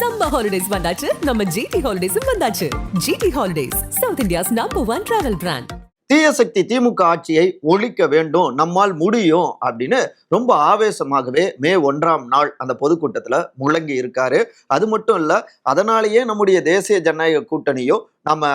Summer holidays வந்தாச்சு. நம்ம GT ஹாலிடேஸும் வந்தாச்சு. GT holidays South India's number one travel brand தீயசக்தி DMK ஆட்சியை ஒழிக்க வேண்டும் நம்மால் முடியும் அப்படின்னு ரொம்ப ஆவேசமாகவே மே ஒன்றாம் நாள் அந்த பொதுக்கூட்டத்தில் முழங்கி இருக்காரு. அது மட்டும் இல்லை அதனாலேயே நம்முடைய தேசிய ஜனநாயக கூட்டணியும் நம்ம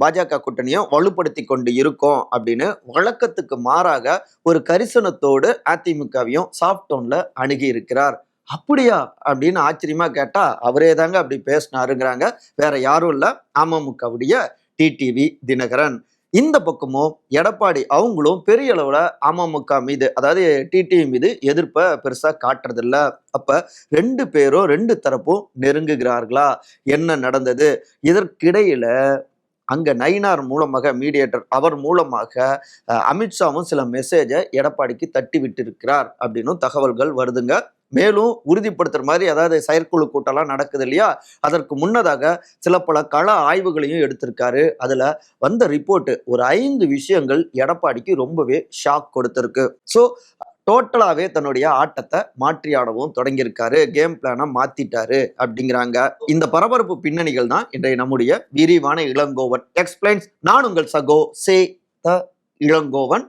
பாஜக கூட்டணியும் வலுப்படுத்தி கொண்டு இருக்கோம் அப்படின்னு வழக்கத்துக்கு மாறாக ஒரு கரிசனத்தோடு அதிமுகவையும் சாஃப்ட் அணுகி இருக்கிறார். அப்படியா? அப்படின்னு ஆச்சரியமா கேட்டா அவரே தாங்க அப்படி பேசினாருங்கிறாங்க. வேற யாரும் இல்லை. அமமுகவுடைய டிடிவி தினகரன். இந்த பக்கமும் எடப்பாடி அவங்களும் பெரிய அளவில் அமமுக மீது அதாவது டிடிவி மீது எதிர்ப்பை பெருசாக காட்டுறதில்ல. அப்போ ரெண்டு பேரும் ரெண்டு தரப்பும் நெருங்குகிறார்களா? என்ன நடந்தது? இதற்கிடையில் அங்கே நயினார் மூலமாக மீடியேட்டர் அவர் மூலமாக அமித்ஷாவும் சில மெசேஜை எடப்பாடிக்கு தட்டி விட்டிருக்கிறார் அப்படின்னும் தகவல்கள் வருதுங்க. மேலும் உறுதிப்படுத்துகிற மாதிரி அதாவது செயற்குழு கூட்டம்லாம் நடக்குது இல்லையா? அதற்கு முன்னதாக சில பல கள ஆய்வுகளையும் எடுத்திருக்காரு. அதில் வந்த ரிப்போர்ட்டு ஒரு ஐந்து விஷயங்கள் எடப்பாடிக்கு ரொம்பவே ஷாக் கொடுத்துருக்கு. ஸோ டோட்டலாகவே தன்னுடைய ஆட்டத்தை மாற்றி ஆடவும் தொடங்கியிருக்காரு கேம் பிளானை மாத்திட்டாரு அப்படிங்கிறாங்க. இந்த பரபரப்பு பின்னணிகள் தான் இன்றைய நம்முடைய விரிவான இளங்கோவன். எக்ஸ்பிளைன்ஸ் நான் உங்கள் சகோ சே த இளங்கோவன்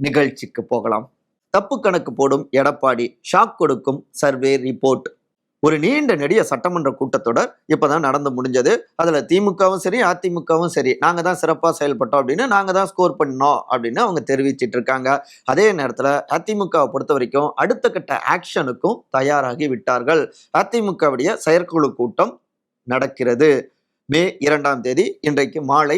நிகழ்ச்சிக்கு போகலாம். தப்பு கணக்கு போடும் எடப்பாடி ஷாக் கொடுக்கும் சர்வே ரிப்போர்ட் ஒரு நீண்ட நெடிய சட்டமன்ற கூட்டத்தொடர் இப்போதான் நடந்து முடிஞ்சது. அதில் திமுகவும் சரி அதிமுகவும் சரி நாங்கள் தான் சிறப்பாக செயல்பட்டோம் அப்படின்னு நாங்கள் தான் ஸ்கோர் பண்ணோம் அப்படின்னு அவங்க தெரிவிச்சிட்டு இருக்காங்க. அதே நேரத்தில் அதிமுகவை பொறுத்த வரைக்கும் அடுத்த கட்ட ஆக்ஷனுக்கும் தயாராகி விட்டார்கள். அதிமுகவுடைய செயற்குழு கூட்டம் நடக்கிறது. மே இரண்டாம் தேதி இன்றைக்கு மாலை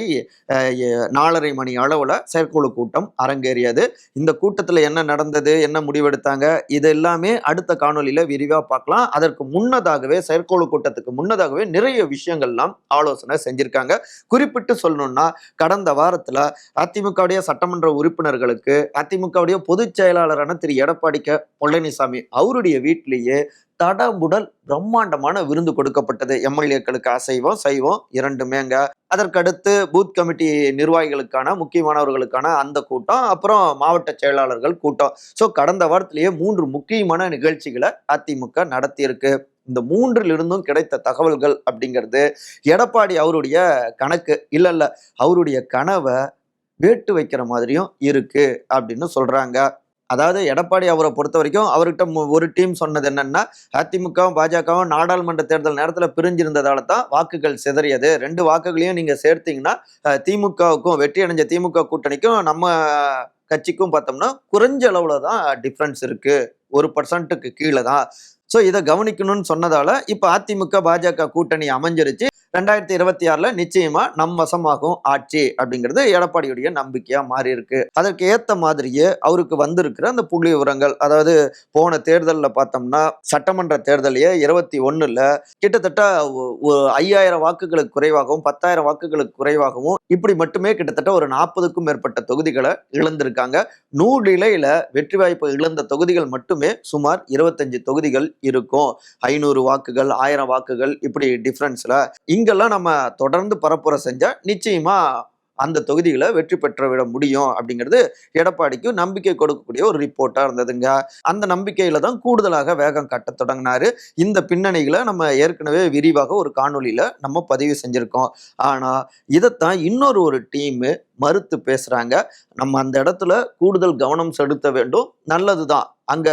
நாலரை மணி அளவில் செயற்குழு கூட்டம் அரங்கேறியது. இந்த கூட்டத்தில் என்ன நடந்தது என்ன முடிவெடுத்தாங்க இது எல்லாமே அடுத்த காணொலியில் விரிவாக பார்க்கலாம். அதற்கு முன்னதாகவே செயற்குழு கூட்டத்துக்கு முன்னதாகவே நிறைய விஷயங்கள்லாம் ஆலோசனை செஞ்சுருக்காங்க. குறிப்பிட்டு சொல்லணும்னா கடந்த வாரத்தில் அதிமுகவுடைய சட்டமன்ற உறுப்பினர்களுக்கு அதிமுகவுடைய பொதுச் செயலாளரான திரு. எடப்பாடி க. பழனிசாமி அவருடைய வீட்டிலேயே தடபுடல் பிரம்மாண்டமான விருந்து கொடுக்கப்பட்டது. எம்எல்ஏக்களுக்கு அசைவம் சைவம் இரண்டுமேங்க. அதற்கடுத்து பூத் கமிட்டி நிர்வாகிகளுக்கான முக்கியமானவர்களுக்கான அந்த கூட்டம் அப்புறம் மாவட்ட செயலாளர்கள் கூட்டம். ஸோ கடந்த வாரத்திலேயே மூன்று முக்கியமான நிகழ்ச்சிகளை அதிமுக நடத்தியிருக்கு. இந்த மூன்றிலிருந்தும் கிடைத்த தகவல்கள் அப்படிங்கிறது எடப்பாடி அவருடைய கணக்கு இல்லை இல்லை அவருடைய கனவை வேட்டு வைக்கிற மாதிரியும் இருக்கு அப்படின்னு சொல்றாங்க. அதாவது எடப்பாடி அவரை பொறுத்த வரைக்கும் அவர்கிட்ட ஒரு டீம் சொன்னது என்னன்னா அதிமுகவும் பாஜகவும் நாடாளுமன்ற தேர்தல் நேரத்தில் பிரிஞ்சிருந்ததால தான் வாக்குகள் சிதறியது. ரெண்டு வாக்குகளையும் நீங்கள் சேர்த்தீங்கன்னா திமுகவுக்கும் வெற்றி அடைஞ்ச திமுக கூட்டணிக்கும் நம்ம கட்சிக்கும் பார்த்தோம்னா குறைஞ்ச அளவில் தான் டிஃப்ரென்ஸ் இருக்குது ஒரு பர்சன்ட்டுக்கு கீழே தான் ஸோ இதை கவனிக்கணும்னு சொன்னதால இப்போ அதிமுக பாஜக கூட்டணி அமைஞ்சிருச்சு. ரெண்டாயிரத்தி இருபத்தி ஆறுல நிச்சயமா நம் வசமாகும் ஆட்சி அப்படிங்கிறது எடப்பாடியுடைய நம்பிக்கையா மாறி இருக்கு அதற்கு ஏத்த மாதிரியே அவருக்கு வந்திருக்கிற அந்த புள்ளி விவரங்கள் அதாவது போன தேர்தலில் பார்த்தோம்னா சட்டமன்ற தேர்தலையே இருபத்தி ஒண்ணுல கிட்டத்தட்ட ஐயாயிரம் வாக்குகளுக்கு குறைவாகவும் பத்தாயிரம் வாக்குகளுக்கு குறைவாகவும் இப்படி மட்டுமே கிட்டத்தட்ட ஒரு நாற்பதுக்கும் மேற்பட்ட தொகுதிகளை இழந்திருக்காங்க. நூறு இலையில வெற்றி வாய்ப்பு இழந்த தொகுதிகள் மட்டுமே சுமார் இருபத்தஞ்சு தொகுதிகள் இருக்கும். ஐநூறு வாக்குகள் ஆயிரம் வாக்குகள் இப்படி டிஃப்ரென்ஸில் இங்கெல்லாம் நம்ம தொடர்ந்து பரப்புரை செஞ்சால் நிச்சயமாக அந்த தொகுதிகளை வெற்றி பெற்று விட முடியும் அப்படிங்கிறது எடப்பாடிக்கு நம்பிக்கை கொடுக்கக்கூடிய ஒரு ரிப்போர்ட்டாக இருந்ததுங்க. அந்த நம்பிக்கையில தான் கூடுதலாக வேகம் கட்ட தொடங்கினாரு. இந்த பின்னணிகளை நம்ம ஏற்கனவே விரிவாக ஒரு காணொளியில நம்ம பதிவு செஞ்சிருக்கோம். ஆனா இதைத்தான் இன்னொரு ஒரு டீம் மறுத்து பேசுறாங்க. நம்ம அந்த இடத்துல கூடுதல் கவனம் செலுத்த வேண்டும். நல்லதுதான். அங்க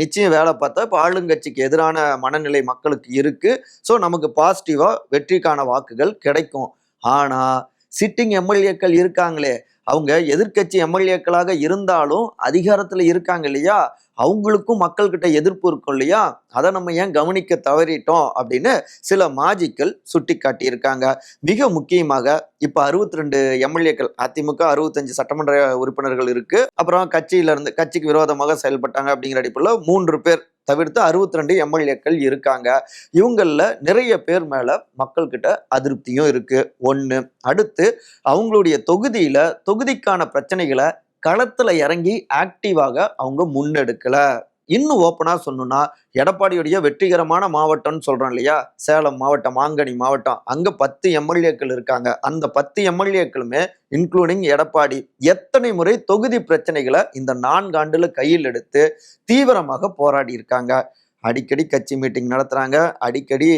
நிச்சயம் வேலை பார்த்தா இப்போ ஆளுங்கட்சிக்கு எதிரான மனநிலை மக்களுக்கு இருக்கு. ஸோ நமக்கு பாசிட்டிவா வெற்றிக்கான வாக்குகள் கிடைக்கும். ஆனால் சிட்டிங் எம்எல்ஏக்கள் இருக்காங்களே அவங்க எதிர்க்கட்சி எம்எல்ஏக்களாக இருந்தாலும் அதிகாரத்தில் இருக்காங்க இல்லையா? அவங்களுக்கும் மக்கள்கிட்ட எதிர்ப்பு இருக்கும் இல்லையா? அதை நம்ம ஏன் கவனிக்க தவறிட்டோம் அப்படின்னு சில மாஜிக்கள் சுட்டி காட்டியிருக்காங்க மிக முக்கியமாக இப்போ அறுபத்தி ரெண்டு எம்எல்ஏக்கள் அதிமுக அறுபத்தஞ்சு சட்டமன்ற உறுப்பினர்கள் இருக்கு. அப்புறம் கட்சியிலிருந்து கட்சிக்கு விரோதமாக செயல்பட்டாங்க அப்படிங்கிற அடிப்படையில் மூன்று பேர் தவிர்த்து அறுபத்தி ரெண்டு எம்எல்ஏக்கள் இருக்காங்க. இவங்களில் நிறைய பேர் மேலே மக்கள்கிட்ட அதிருப்தியும் இருக்குது ஒன்று அடுத்து அவங்களுடைய தொகுதியில் தொகுதிக்கான பிரச்சனைகளை களத்தில் இறங்கி ஆக்டிவாக அவங்க முன்னெடுக்கலை. இன்னும் ஓப்பனாக சொல்லணும்னா எடப்பாடியுடைய வெற்றிகரமான மாவட்டம்னு சொல்கிறோம் இல்லையா? சேலம் மாவட்டம் மாங்கனி மாவட்டம். அங்கே பத்து எம்எல்ஏக்கள் இருக்காங்க. அந்த பத்து எம்எல்ஏக்களுமே இன்க்ளூடிங் எடப்பாடி எத்தனை முறை தொகுதி பிரச்சனைகளை இந்த நான்கு கையில் எடுத்து தீவிரமாக போராடி இருக்காங்க. அடிக்கடி கட்சி மீட்டிங் நடத்துகிறாங்க அடிக்கடி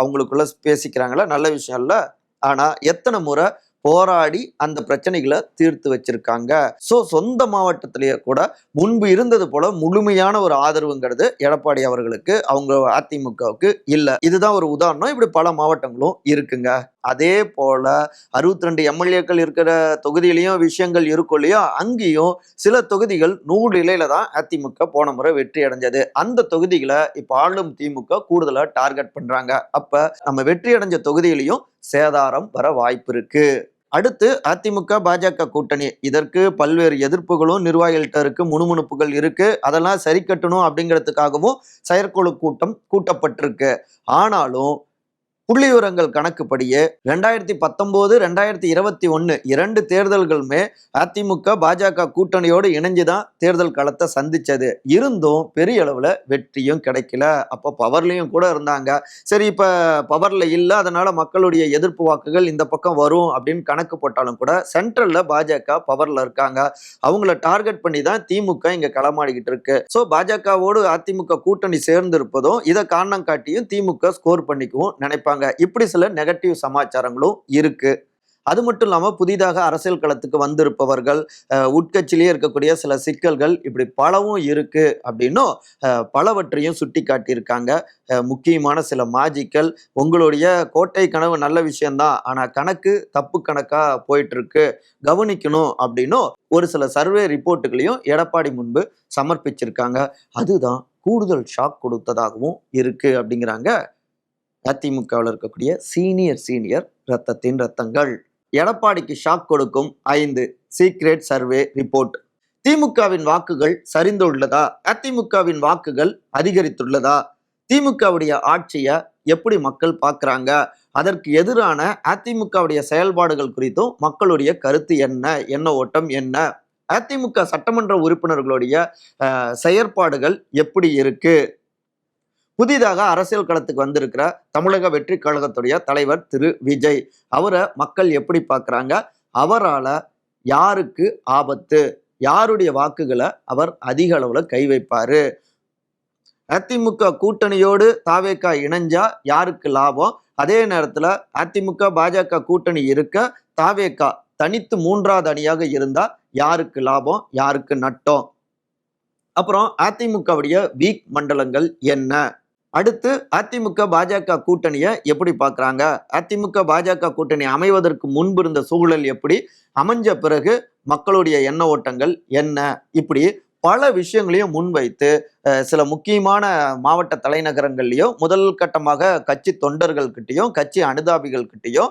அவங்களுக்குள்ள பேசிக்கிறாங்களா? நல்ல விஷயம் இல்லை. ஆனால் எத்தனை முறை போராடி அந்த பிரச்சனைகளை தீர்த்து வச்சிருக்காங்க. ஸோ சொந்த மாவட்டத்திலேயே கூட முன்பு இருந்தது போல முழுமையான ஒரு ஆதரவுங்கிறது எடப்பாடி அவர்களுக்கு அவங்க அதிமுகவுக்கு இல்லை. இதுதான் ஒரு உதாரணம். இப்படி பல மாவட்டங்களும் இருக்குங்க. அதே போல அறுபத்தி ரெண்டு எம்எல்ஏக்கள் இருக்கிற தொகுதியிலையும் விஷயங்கள் இருக்கும் இல்லையா? அங்கேயும் சில தொகுதிகள் நூறு இலையில தான் அதிமுக போன முறை வெற்றி அடைஞ்சது. அந்த தொகுதிகளை இப்போ ஆளும் திமுக கூடுதலாக டார்கெட் பண்றாங்க. அப்ப நம்ம வெற்றி அடைஞ்ச தொகுதியிலையும் சேதாரம் வர வாய்ப்பு இருக்கு. அடுத்து அதிமுக பாஜக கூட்டணி. இதற்கு பல்வேறு எதிர்ப்புகளும் நிர்வாகிகள்கிட்ட இருக்கு முணுமுணுப்புகள் இருக்கு. அதெல்லாம் சரி கட்டணும் அப்படிங்கிறதுக்காகவும் செயற்குழு கூட்டம் கூட்டப்பட்டிருக்கு. ஆனாலும் புள்ளி விவரங்கள் கணக்குப்படியே ரெண்டாயிரத்தி பத்தொன்பது ரெண்டாயிரத்தி இருபத்தி ஒன்று இரண்டு தேர்தல்களுமே அதிமுக பாஜக கூட்டணியோடு இணைஞ்சுதான் தேர்தல் களத்தை சந்திச்சது. இருந்தும் பெரிய அளவில் வெற்றியும் கிடைக்கல. அப்போ பவர்லையும் கூட இருந்தாங்க. சரி இப்போ பவர்ல இல்லை அதனால மக்களுடைய எதிர்ப்பு வாக்குகள் இந்த பக்கம் வரும் அப்படின்னு கணக்கு போட்டாலும் கூட சென்ட்ரல்ல பாஜக பவர்ல இருக்காங்க. அவங்கள டார்கெட் பண்ணி தான் திமுக இங்க களமாடிக்கிட்டு இருக்கு. ஸோ பாஜகவோடு அதிமுக கூட்டணி சேர்ந்து இருப்பதும் இதை காரணம் காட்டியும் திமுக ஸ்கோர் பண்ணிக்கவும் நினைப்பாங்க. இப்படி சில நெகட்டிவ் சமாச்சாரங்களும் இருக்கு. அது மட்டும் இல்லாமல் புதிதாக அரசியல் களத்துக்கு வந்திருப்பவர்கள் உட்கட்சியிலேயே இருக்கக்கூடிய சில சிக்கல்கள் இப்படி பலவும் இருக்கு அப்படின்னும் பலவற்றையும் சுட்டி காட்டியிருக்காங்க முக்கியமான சில மாஜிக்கல் உங்களுடைய கோட்டை கனவு நல்ல விஷயம்தான். ஆனால் கணக்கு தப்பு கணக்காக போயிட்டு இருக்கு கவனிக்கணும் அப்படின்னும் ஒரு சில சர்வே ரிப்போர்ட்டுகளையும் எடப்பாடி முன்பு சமர்ப்பிச்சிருக்காங்க. அதுதான் கூடுதல் ஷாக் கொடுத்ததாகவும் இருக்கு அப்படிங்கிறாங்க அதிமுகவில் இருக்கக்கூடிய சீனியர் சீனியர் ரத்தத்தின் ரத்தங்கள். எடப்பாடிக்கு ஷாக் கொடுக்கும் ஐந்து சீக்ரெட் சர்வே ரிப்போர்ட் திமுகவின் வாக்குகள் சரிந்துள்ளதா? அதிமுகவின் வாக்குகள் அதிகரித்துள்ளதா? திமுகவுடைய ஆட்சியை எப்படி மக்கள் பார்க்குறாங்க? அதற்கு எதிரான அதிமுகவுடைய செயல்பாடுகள் குறித்தும் மக்களுடைய கருத்து என்ன? என்ன ஓட்டம் என்ன? அதிமுக சட்டமன்ற உறுப்பினர்களுடைய செயற்பாடுகள் எப்படி இருக்குது புதிதாக அரசியல் களத்துக்கு வந்திருக்கிற தமிழக வெற்றி கழகத்துடைய தலைவர் திரு விஜய். அவரை மக்கள் எப்படி பார்க்குறாங்க? அவரால் யாருக்கு ஆபத்து? யாருடைய வாக்குகளை அவர் அதிக அளவில் கை வைப்பார்? அதிமுக கூட்டணியோடு தாவேக்கா இணைஞ்சா யாருக்கு லாபம்? அதே நேரத்தில் அதிமுக பாஜக கூட்டணி இருக்க தாவேக்கா தனித்து மூன்றாவது அணியாக இருந்தா யாருக்கு லாபம்? யாருக்கு நட்டம்? அப்புறம் அதிமுகவுடைய வீக் மண்டலங்கள் என்ன? அடுத்து அதிமுக பாஜக கூட்டணியை எப்படி பார்க்குறாங்க? அதிமுக பாஜக கூட்டணி அமைவதற்கு முன்பு இருந்த சூழல் எப்படி? அமைஞ்ச பிறகு மக்களுடைய எண்ண ஓட்டங்கள் என்ன? இப்படி பல விஷயங்களையும் முன்வைத்து சில முக்கியமான மாவட்ட தலைநகரங்கள்லையும் முதல் கட்டமாக கட்சி தொண்டர்கள்கிட்டையும் கட்சி அனுதாபிகள்கிட்டையும்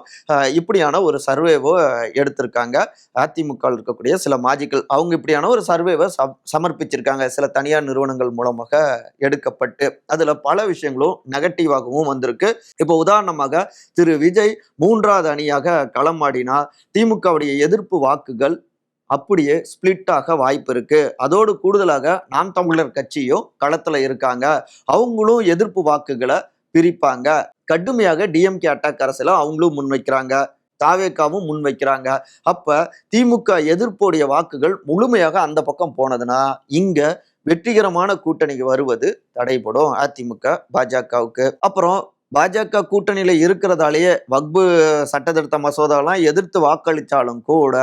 இப்படியான ஒரு சர்வேவை எடுத்திருக்காங்க. அதிமுக இருக்கக்கூடிய சில மாஜிக்கள் அவங்க இப்படியான ஒரு சர்வேவை சமர்ப்பிச்சிருக்காங்க. சில தனியார் நிறுவனங்கள் மூலமாக எடுக்கப்பட்டு அதில் பல விஷயங்களும் நெகட்டிவாகவும் வந்திருக்கு. இப்போ உதாரணமாக திரு. விஜய் மூன்றாவது அணியாக களமாடினா திமுகவுடைய எதிர்ப்பு வாக்குகள் அப்படியே ஸ்பிளிட் ஆக வாய்ப்பு இருக்கு. அதோடு கூடுதலாக நாம் தமிழர் கட்சியும் களத்துல இருக்காங்க. அவங்களும் எதிர்ப்பு வாக்குகளை பிரிப்பாங்க. கடுமையாக டிஎம்கே அட்டாக் அரசியல அவங்களும் முன்வைக்கிறாங்க. தாவேக்காவும் முன்வைக்கிறாங்க. அப்ப திமுக எதிர்ப்புடைய வாக்குகள் முழுமையாக அந்த பக்கம் போனதுன்னா இங்க வெற்றிகரமான கூட்டணிக்கு வருவது தடைபடும் அதிமுக பாஜகவுக்கு. அப்புறம் பாஜக கூட்டணியில இருக்கிறதாலேயே வக்பு சட்டத்திருத்த மசோதாலாம் எதிர்த்து வாக்களித்தாலும் கூட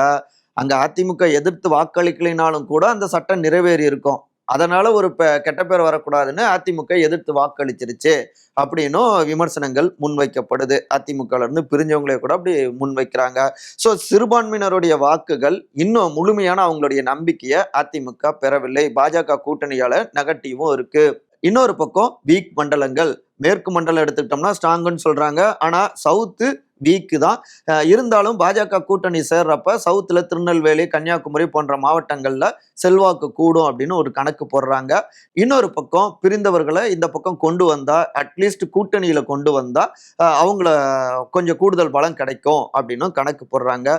அங்கே அதிமுக எதிர்த்து வாக்களிக்கலினாலும் கூட அந்த சட்டம் நிறைவேறி இருக்கும் அதனால ஒரு பெ- கெட்ட பேர் வரக்கூடாதுன்னு அதிமுக எதிர்த்து வாக்களிச்சிருச்சு அப்படின்னும் விமர்சனங்கள் முன்வைக்கப்படுது. அதிமுகலேருந்து பிரிஞ்சவங்களே கூட அப்படி முன்வைக்கிறாங்க. ஸோ சிறுபான்மையினருடைய வாக்குகள் இன்னும் முழுமையான அவங்களுடைய நம்பிக்கையை அதிமுக பெறவில்லை. பாஜக கூட்டணியால் நெகட்டிவும் இருக்கு. இன்னொரு பக்கம் வீக் மண்டலங்கள். மேற்கு மண்டலம் எடுத்துக்கிட்டோம்னா ஸ்ட்ராங்குன்னு சொல்றாங்க. ஆனால் சவுத்து வீக்கு தான். இருந்தாலும் பாஜக கூட்டணி சேர்றப்ப சவுத்துல திருநெல்வேலி கன்னியாகுமரி போன்ற மாவட்டங்கள்ல செல்வாக்கு கூடும் அப்படின்னு ஒரு கணக்கு போடுறாங்க. இன்னொரு பக்கம் பிரிந்தவர்களை இந்த பக்கம் கொண்டு வந்தா அட்லீஸ்ட் கூட்டணியில கொண்டு வந்தா அவங்கள கொஞ்சம் கூடுதல் பலம் கிடைக்கும் அப்படின்னும் கணக்கு போடுறாங்க.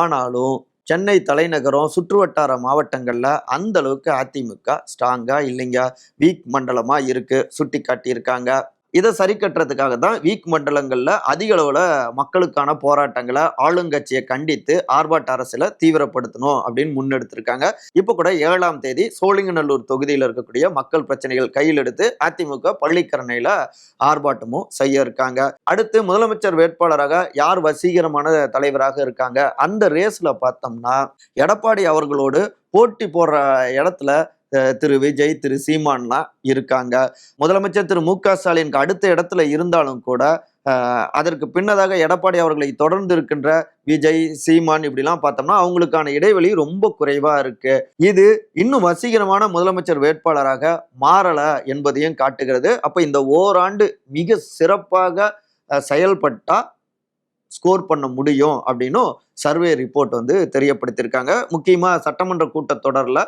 ஆனாலும் சென்னை தலைநகரம் சுற்றுவட்டார மாவட்டங்களில் அந்த அளவுக்கு அதிமுக ஸ்ட்ராங்காக இல்லைங்க. வீக் மண்டலமாக இருக்குது சுட்டி காட்டியிருக்காங்க இதை சரி கட்டுறதுக்காக தான் வீக் மண்டலங்களில் அதிக அளவில் மக்களுக்கான போராட்டங்களை ஆளுங்கட்சியை கண்டித்து ஆர்ப்பாட்ட அரசில் தீவிரப்படுத்தணும் அப்படின்னு முன்னெடுத்திருக்காங்க. இப்போ கூட ஏழாம் தேதி சோழிங்கநல்லூர் தொகுதியில் இருக்கக்கூடிய மக்கள் பிரச்சனைகள் கையில் எடுத்து அதிமுக பள்ளிக்கரணையில் ஆர்ப்பாட்டமும் செய்ய இருக்காங்க. அடுத்து முதலமைச்சர் வேட்பாளராக யார் வசீகரமான தலைவராக இருக்காங்க? அந்த ரேஸில் பார்த்தோம்னா எடப்பாடி அவர்களோடு போட்டி போடுற இடத்துல திரு விஜய் திரு சீமான்லாம் இருக்காங்க. முதலமைச்சர் திரு மு க ஸ்டாலினுக்கு அடுத்த இடத்துல இருந்தாலும் கூட அதற்கு பின்னதாக எடப்பாடி அவர்களை தொடர்ந்து இருக்கின்ற விஜய் சீமான் இப்படிலாம் பார்த்தோம்னா அவங்களுக்கான இடைவெளி ரொம்ப குறைவா இருக்கு. இது இன்னும் வசீகரமான முதலமைச்சர் வேட்பாளராக மாறல என்பதையும் காட்டுகிறது. அப்ப இந்த ஓராண்டு மிக சிறப்பாக செயல்பட்டால் செயல்பட்டா ஸ்கோர் பண்ண முடியும் அப்படின்னும் சர்வே ரிப்போர்ட் வந்து தெரியப்படுத்தியிருக்காங்க. முக்கியமாக சட்டமன்ற கூட்டத்தொடரில்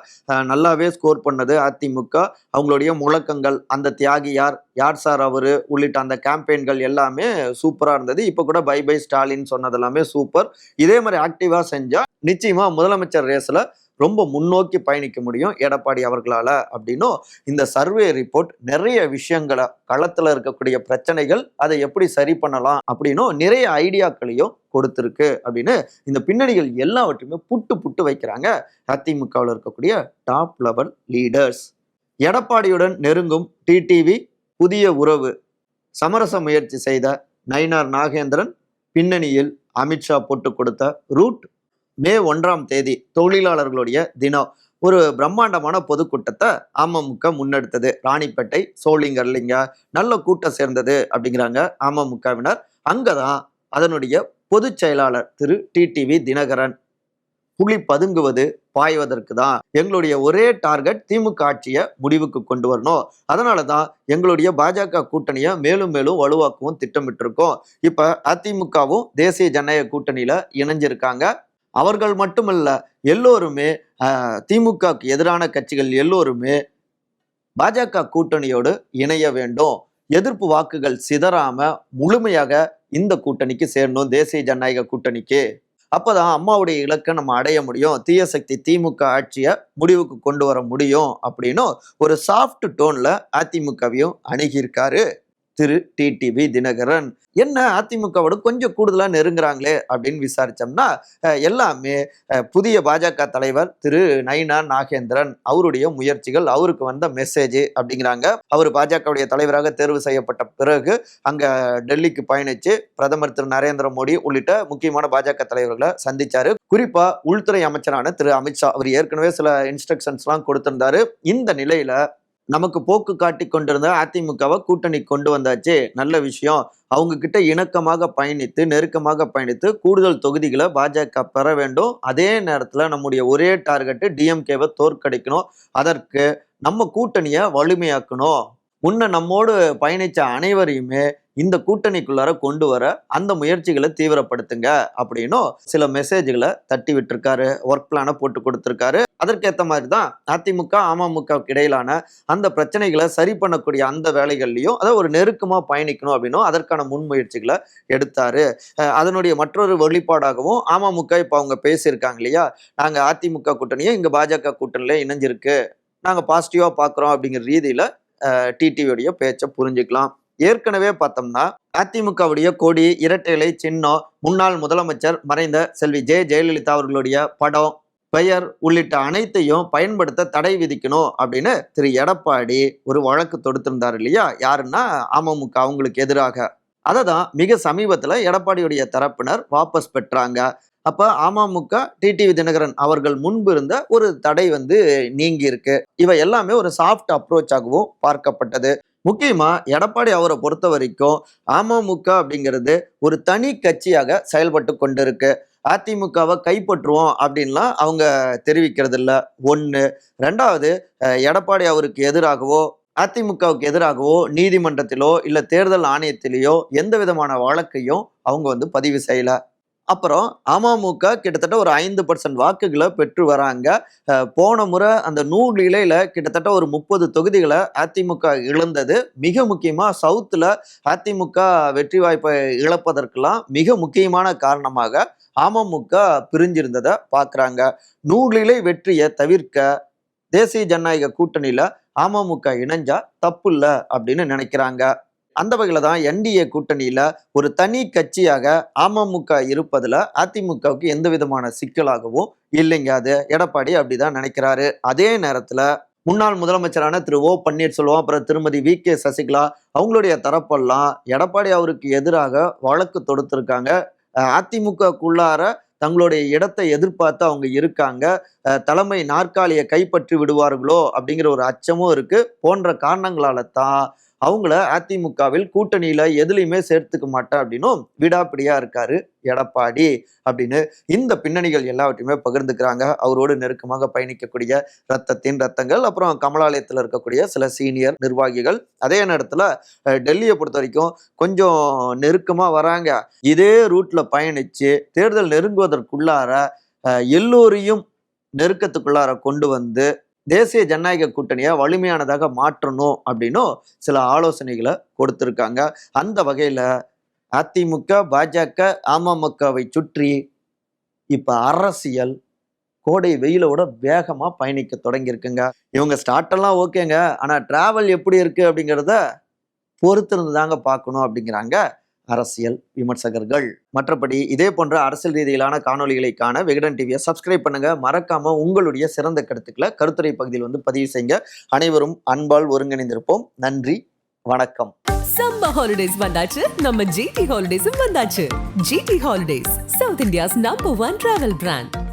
நல்லாவே ஸ்கோர் பண்ணது அதிமுக. அவங்களுடைய முழக்கங்கள் அந்த தியாகி யார் யார் சார் அவர் உள்ளிட்ட அந்த கேம்பெயின்கள் எல்லாமே சூப்பராக இருந்தது. இப்போ கூட பை பை ஸ்டாலின் சொன்னது எல்லாமே சூப்பர். இதே மாதிரி ஆக்டிவாக செஞ்சால் நிச்சயமாக முதலமைச்சர் ரேஸில் ரொம்ப முன்னோக்கி பயணிக்க முடியும். எடப்பாடி அவர்களால் அப்படின்னும் இந்த சர்வே ரிப்போர்ட் நிறைய விஷயங்களை களத்தில் இருக்கக்கூடிய பிரச்சனைகள் அதை எப்படி சரி பண்ணலாம் அப்படின்னும் நிறைய ஐடியாக்களையும் கொடுத்துருக்கு அப்படின்னு இந்த பின்னணிகள் எல்லாவற்றையுமே புட்டு புட்டு வைக்கிறாங்க அதிமுகவில் இருக்கக்கூடிய டாப் லெவல் லீடர்ஸ் எடப்பாடியுடன் நெருங்கும் டிடிவி புதிய உறவு. சமரச முயற்சி செய்த நயினார் நாகேந்திரன் பின்னணியில் அமித்ஷா போட்டு கொடுத்த ரூட் மே ஒன்றாம் தேதி தொழிலாளர்களுடைய தினம். ஒரு பிரம்மாண்டமான பொதுக்கூட்டத்தை அமமுக முன்னெடுத்தது. ராணிப்பேட்டை சோழிங்கர்லிங்க நல்ல கூட்டம் சேர்ந்தது அப்படிங்கிறாங்க அமமுகவினர். அங்கதான் அதனுடைய பொதுச் செயலாளர் திரு. டிடிவி தினகரன். புலி பதுங்குவது பாய்வதற்கு தான் எங்களுடைய ஒரே டார்கெட் திமுக ஆட்சியை முடிவுக்கு கொண்டு வரணும். அதனால தான் எங்களுடைய பாஜக கூட்டணியை மேலும் மேலும் வலுவாக்கவும் திட்டமிட்டிருக்கோம். இப்போ அதிமுகவும் தேசிய ஜனநாயக கூட்டணியில் இணைஞ்சிருக்காங்க. அவர்கள் மட்டுமல்ல எல்லோருமே திமுகவுக்கு எதிரான கட்சிகள் எல்லோருமே பாஜக கூட்டணியோடு இணைய வேண்டும். எதிர்ப்பு வாக்குகள் சிதறாம முழுமையாக இந்த கூட்டணிக்கு சேரணும் தேசிய ஜனநாயக கூட்டணிக்கு. அப்போதான் அம்மாவுடைய இலக்கை நம்ம அடைய முடியும். தீய சக்தி திமுக ஆட்சியை முடிவுக்கு கொண்டு வர முடியும் அப்படின்னும் ஒரு சாஃப்ட் டோன்ல அதிமுகவையும் அணுகியிருக்காரு. திரு டிடிவி தினகரன். என்ன அதிமுகவோட கொஞ்சம் கூடுதலாக நெருங்குறாங்களே அப்படின்னு விசாரிச்சோம்னா எல்லாமே புதிய பாஜக தலைவர் திரு நயினா நாகேந்திரன் அவருடைய முயற்சிகள் அவருக்கு வந்த மெசேஜ் அப்படிங்கிறாங்க. அவர் பாஜகவுடைய தலைவராக தேர்வு செய்யப்பட்ட பிறகு அங்கே டெல்லிக்கு பயணித்து பிரதமர் திரு நரேந்திர மோடி உள்ளிட்ட முக்கியமான பாஜக தலைவர்களை சந்திச்சாரு. குறிப்பா உள்துறை அமைச்சரான திரு அமித்ஷா அவர் ஏற்கனவே சில இன்ஸ்ட்ரக்ஷன்ஸ்லாம் கொடுத்திருந்தாரு. இந்த நிலையில நமக்கு போக்கு காட்டி கொண்டிருந்த அதிமுகவை கூட்டணி கொண்டு வந்தாச்சு. நல்ல விஷயம். அவங்க கிட்ட இணக்கமாக பயணித்து நெருக்கமாக பயணித்து கூடுதல் தொகுதிகளை பாஜக பெற வேண்டும். அதே நேரத்தில் நம்முடைய ஒரே டார்கெட்டு டிஎம்கேவை தோற்கடிக்கணும். அதற்கு நம்ம கூட்டணியை வலிமையாக்கணும். முன்ன நம்மோடு பயணித்த அனைவரையுமே இந்த கூட்டணிக்குள்ளார கொண்டு வர அந்த முயற்சிகளை தீவிரப்படுத்துங்க அப்படின்னும் சில மெசேஜ்களை தட்டி விட்டுருக்காரு ஒர்க் பிளானை போட்டு கொடுத்துருக்காரு. அதற்கேற்ற மாதிரி தான் அதிமுக அமமுக இடையிலான அந்த பிரச்சனைகளை சரி பண்ணக்கூடிய அந்த வேலைகள்லையும் அதாவது ஒரு நெருக்கமாக பயணிக்கணும் அப்படின்னும் அதற்கான முன்முயற்சிகளை எடுத்தாரு. அதனுடைய மற்றொரு வெளிப்பாடாகவும் அமமுக இப்போ அவங்க பேசியிருக்காங்க இல்லையா? நாங்கள் அதிமுக கூட்டணியை இங்கே பாஜக கூட்டணியில இணைஞ்சிருக்கு. நாங்கள் பாசிட்டிவாக பார்க்குறோம் அப்படிங்கிற ரீதியில் டிடிவியுடைய பேச்சை புரிஞ்சுக்கலாம். ஏற்கனவே பார்த்தோம்னா அதிமுகவுடைய கொடி இரட்டைகளை சின்னம் முன்னாள் முதலமைச்சர் மறைந்த செல்வி ஜெ. ஜெயலலிதா அவர்களுடைய படம் பெயர் உள்ளிட்ட அனைத்தையும் பயன்படுத்த தடை விதிக்கணும் அப்படின்னு திரு. எடப்பாடி ஒரு வழக்கு தொடுத்திருந்தார் இல்லையா? யாருன்னா அமமுக அவங்களுக்கு எதிராக. அதை தான் மிக சமீபத்தில் எடப்பாடியுடைய தரப்பினர் வாபஸ் பெற்றாங்க. அப்போ அமமுக டிடிவி தினகரன் அவர்கள் முன்பு இருந்த ஒரு தடை வந்து நீங்கி இருக்கு இவை எல்லாமே ஒரு சாஃப்ட் அப்ரோச்சாகவும் பார்க்கப்பட்டது. முக்கியமாக எடப்பாடி அவரை பொறுத்த வரைக்கும் அமமுக அப்படிங்கிறது ஒரு தனி கட்சியாக செயல்பட்டு கொண்டிருக்கு. அதிமுகவை கைப்பற்றுவோம் அப்படின்லாம் அவங்க தெரிவிக்கிறது இல்லை ஒன்று ரெண்டாவது எடப்பாடி அவருக்கு எதிராகவோ அதிமுகவுக்கு எதிராகவோ நீதிமன்றத்திலோ இல்லை தேர்தல் ஆணையத்திலேயோ எந்த விதமான வழக்கையும் அவங்க வந்து பதிவு செய்யல. அப்புறம் அமமுக கிட்டத்தட்ட ஒரு ஐந்து பர்சன்ட் வாக்குகளை பெற்று வராங்க. போன முறை அந்த நூறு இலையில கிட்டத்தட்ட ஒரு முப்பது தொகுதிகளை அதிமுக இழந்தது. மிக முக்கியமா சவுத்துல அதிமுக வெற்றி வாய்ப்பை இழப்பதற்கெல்லாம் மிக முக்கியமான காரணமாக அமமுக பிரிஞ்சிருந்ததை பார்க்குறாங்க நூலிலை வெற்றியை தவிர்க்க தேசிய ஜனநாயக கூட்டணியில அமமுக இணைஞ்சா தப்பு இல்லை அப்படின்னு நினைக்கிறாங்க. அந்த வகையில் தான் என்டிஏ கூட்டணியில் ஒரு தனி கட்சியாக அமமுக இருப்பதில் அதிமுகவுக்கு எந்த விதமான சிக்கலாகவும் இல்லைங்க அது. எடப்பாடி அப்படிதான் நினைக்கிறாரு. அதே நேரத்தில் முன்னாள் முதலமைச்சரான திரு ஓ பன்னீர்செல்வம் அப்புறம் திருமதி வி கே சசிகலா அவங்களுடைய தரப்பெல்லாம் எடப்பாடி அவருக்கு எதிராக வழக்கு தொடுத்திருக்காங்க. அதிமுகக்குள்ளார தங்களுடைய இடத்தை எதிர்பார்த்து அவங்க இருக்காங்க. தலைமை நாற்காலியை கைப்பற்றி விடுவார்களோ அப்படிங்கிற ஒரு அச்சமும் இருக்கு. போன்ற காரணங்களால தான் அவங்கள அதிமுகவில் கூட்டணியில எதுலையுமே சேர்த்துக்க மாட்டேன் அப்படின்னும் விடாப்பிடியா இருக்காரு எடப்பாடி அப்படின்னு இந்த பின்னணிகள் எல்லாவற்றையுமே பகிர்ந்துக்கிறாங்க. அவரோடு நெருக்கமாக பயணிக்கக்கூடிய ரத்தத்தின் ரத்தங்கள் அப்புறம் கமலாலயத்தில் இருக்கக்கூடிய சில சீனியர் நிர்வாகிகள் அதே நேரத்தில் டெல்லியை பொறுத்த வரைக்கும் கொஞ்சம் நெருக்கமாக வராங்க. இதே ரூட்ல பயணிச்சு தேர்தல் நெருங்குவதற்குள்ளார எல்லோரையும் நெருக்கத்துக்குள்ளார கொண்டு வந்து தேசிய ஜனநாயக கூட்டணியை வலிமையானதாக மாற்றணும் அப்படின்னும் சில ஆலோசனைகளை கொடுத்துருக்காங்க. அந்த வகையில் அதிமுக பாஜக அமமுகவை சுற்றி இப்போ அரசியல் கோடை வெயிலோட வேகமாக பயணிக்க தொடங்கியிருக்குங்க. இவங்க ஸ்டார்ட் எல்லாம் ஓகேங்க. ஆனால் ட்ராவல் எப்படி இருக்குது அப்படிங்கிறத பொறுத்திருந்து தாங்க பார்க்கணும் அப்படிங்கிறாங்க. அரசியல் விமர்சகர்கள். மற்றபடி இதே போன்ற அரசியல் ரீதியிலான காணொலிகளை காண விகடன் டிவியை சப்ஸ்கிரைப் பண்ணுங்க. மறக்காம உங்களுடைய சிறந்த கருத்துக்களை கருத்துரை பகுதியில் வந்து பதிவு செய்யுங்க. அனைவரும் அன்பால் ஒருங்கிணைந்திருப்போம். நன்றி வணக்கம். சம்ம ஹாலிடேஸ் வந்தாச்சு. நம்ம ஜிடி ஹாலிடேஸும் வந்தாச்சு. GT holidays South India's number one travel brand